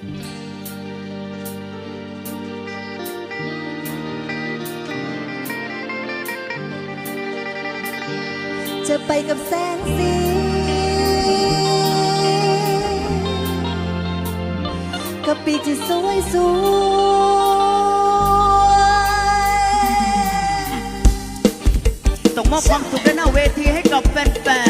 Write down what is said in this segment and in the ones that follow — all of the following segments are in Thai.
จะไปกับแสงสี กับปีที่สวยสวยต้องมอบความสุขและหน้าเวทีให้กับแฟน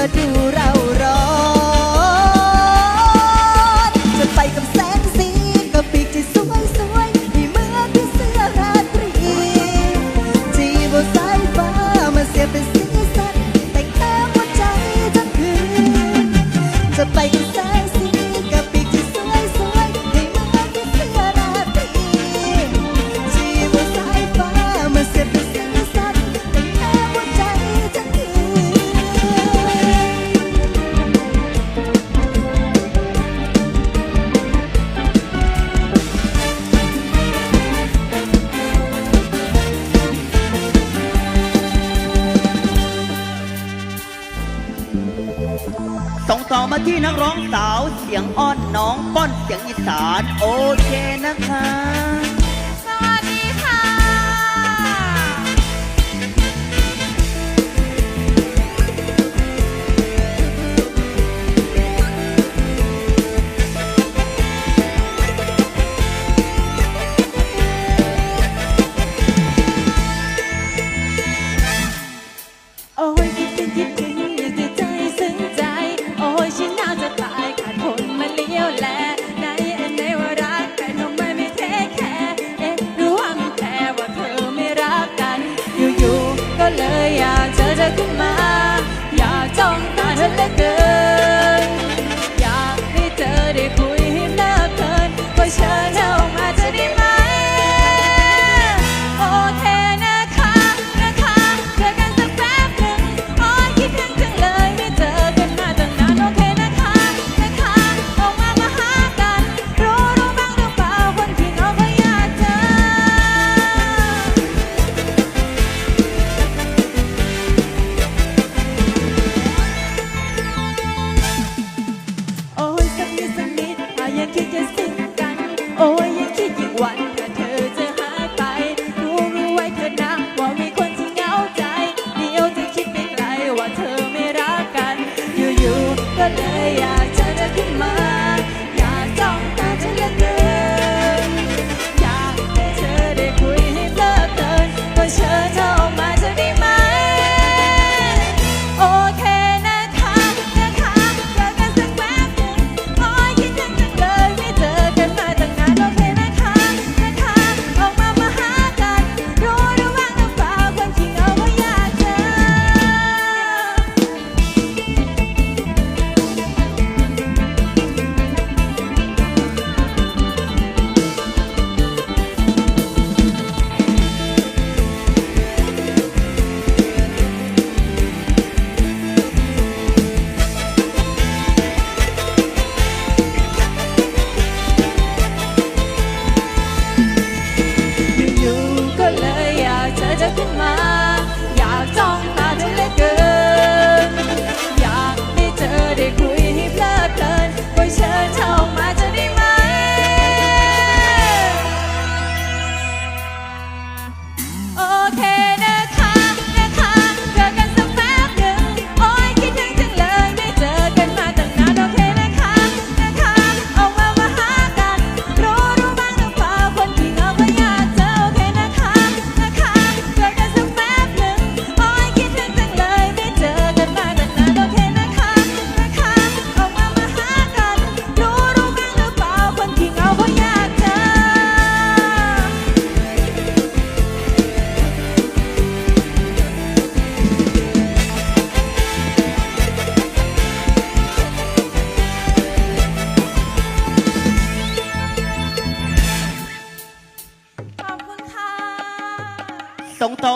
that ส่งต่อมาที่นักร้องสาวเสียงอ้อนน้องป้อนเสียงอีสาน โอเคนะคะ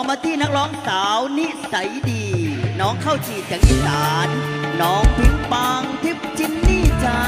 มาที่นักร้องสาวนิสัยดี น้องเข้าจีจากอีสาน น้องพิงปังทิพจินนี่จ้า